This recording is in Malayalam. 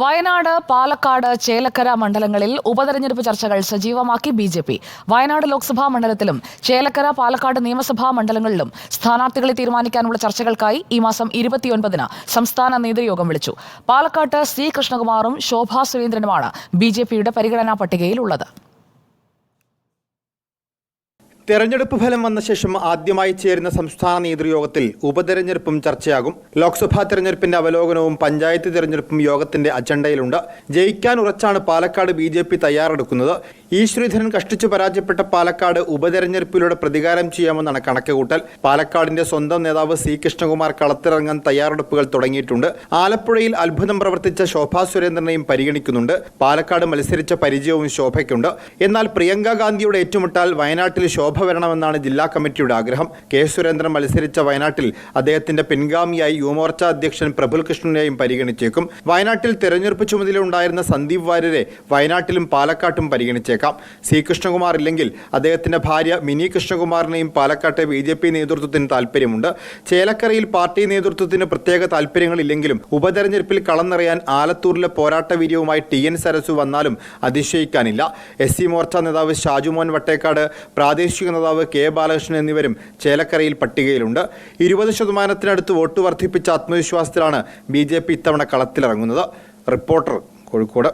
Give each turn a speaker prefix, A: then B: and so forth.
A: വയനാട് പാലക്കാട് ചേലക്കര മണ്ഡലങ്ങളിൽ ഉപതെരഞ്ഞെടുപ്പ് ചർച്ചകൾ സജീവമാക്കി B J P. Wayanad Lok Sabha മണ്ഡലത്തിലും ചേലക്കര പാലക്കാട് നിയമസഭാ മണ്ഡലങ്ങളിലും സ്ഥാനാർത്ഥികളെ തീരുമാനിക്കാനുള്ള ചർച്ചകൾക്കായി ഈ മാസം ഇരുപത്തിയൊൻപതിന് സംസ്ഥാന നേതൃയോഗം വിളിച്ചു. പാലക്കാട്ട് സി കൃഷ്ണകുമാറും ശോഭാ സുരേന്ദ്രനുമാണ് ബി പരിഗണനാ പട്ടികയിലുള്ളത്.
B: തെരഞ്ഞെടുപ്പ് ഫലം വന്ന ശേഷം ആദ്യമായി ചേരുന്ന സംസ്ഥാന നേതൃയോഗത്തിൽ ഉപതെരഞ്ഞെടുപ്പും ചർച്ചയാകും. ലോക്സഭാ തെരഞ്ഞെടുപ്പിന്റെ അവലോകനവും പഞ്ചായത്ത് തെരഞ്ഞെടുപ്പും യോഗത്തിന്റെ അജണ്ടയിലുണ്ട്. ജയിക്കാൻ ഉറച്ചാണ് പാലക്കാട് ബി ജെ പി തയ്യാറെടുക്കുന്നത്. ഇ ശ്രീധരൻ കഷ്ടിച്ചു പരാജയപ്പെട്ട പാലക്കാട് ഉപതെരഞ്ഞെടുപ്പിലൂടെ പ്രതികാരം ചെയ്യാമെന്നാണ് കണക്കുകൂട്ടൽ. പാലക്കാടിന്റെ സ്വന്തം നേതാവ് സി കൃഷ്ണകുമാർ കളത്തിറങ്ങാൻ തയ്യാറെടുപ്പുകൾ തുടങ്ങിയിട്ടുണ്ട്. ആലപ്പുഴയിൽ അത്ഭുതം പ്രവർത്തിച്ച ശോഭാ സുരേന്ദ്രനെയും പരിഗണിക്കുന്നുണ്ട്. പാലക്കാട് മത്സരിച്ച പരിചയവും ശോഭയ്ക്കുണ്ട്. എന്നാൽ പ്രിയങ്ക ഗാന്ധിയുടെ ഏറ്റുമുട്ടാൽ വയനാട്ടിൽ ശോഭ വരണമെന്നാണ് ജില്ലാ കമ്മിറ്റിയുടെ ആഗ്രഹം. കെ സുരേന്ദ്രൻ മത്സരിച്ച വയനാട്ടിൽ അദ്ദേഹത്തിന്റെ പിൻഗാമിയായി യുവമോർച്ച അധ്യക്ഷൻ പ്രഫുൽ കൃഷ്ണനെയും പരിഗണിച്ചേക്കും. വയനാട്ടിൽ തെരഞ്ഞെടുപ്പ് ചുമതല ഉണ്ടായിരുന്ന സന്ദീപ് വാര്യരെ വയനാട്ടിലും പാലക്കാട്ടും പരിഗണിച്ചേക്കാം. സി കൃഷ്ണകുമാർ ഇല്ലെങ്കിൽ അദ്ദേഹത്തിന്റെ ഭാര്യ മിനി കൃഷ്ണകുമാറിനെയും പാലക്കാട്ടെ ബി ജെ പി നേതൃത്വത്തിന് താല്പര്യമുണ്ട് ചേലക്കരയിൽ പാർട്ടി നേതൃത്വത്തിന് പ്രത്യേക താല്പര്യങ്ങളില്ലെങ്കിലും ഉപതെരഞ്ഞെടുപ്പിൽ കളം നിറയാൻ ആലത്തൂരിലെ പോരാട്ട വീര്യവുമായി ടി എൻ സരസു വന്നാലും അതിശയിക്കാനില്ല. എസ് സി മോർച്ച നേതാവ് ഷാജുമോൻ വട്ടേക്കാട് പ്രാദേശിക നേതാവ് കെ. ബാലകൃഷ്ണൻ എന്നിവരും ചേലക്കരയിൽ പട്ടികയിലുണ്ട്. ഇരുപത് ശതമാനത്തിനടുത്ത് വോട്ട് വർദ്ധിപ്പിച്ച ആത്മവിശ്വാസത്തിലാണ് ബി ജെ പി ഇത്തവണ കളത്തിലിറങ്ങുന്നത്. റിപ്പോർട്ടർ കോഴിക്കോട്.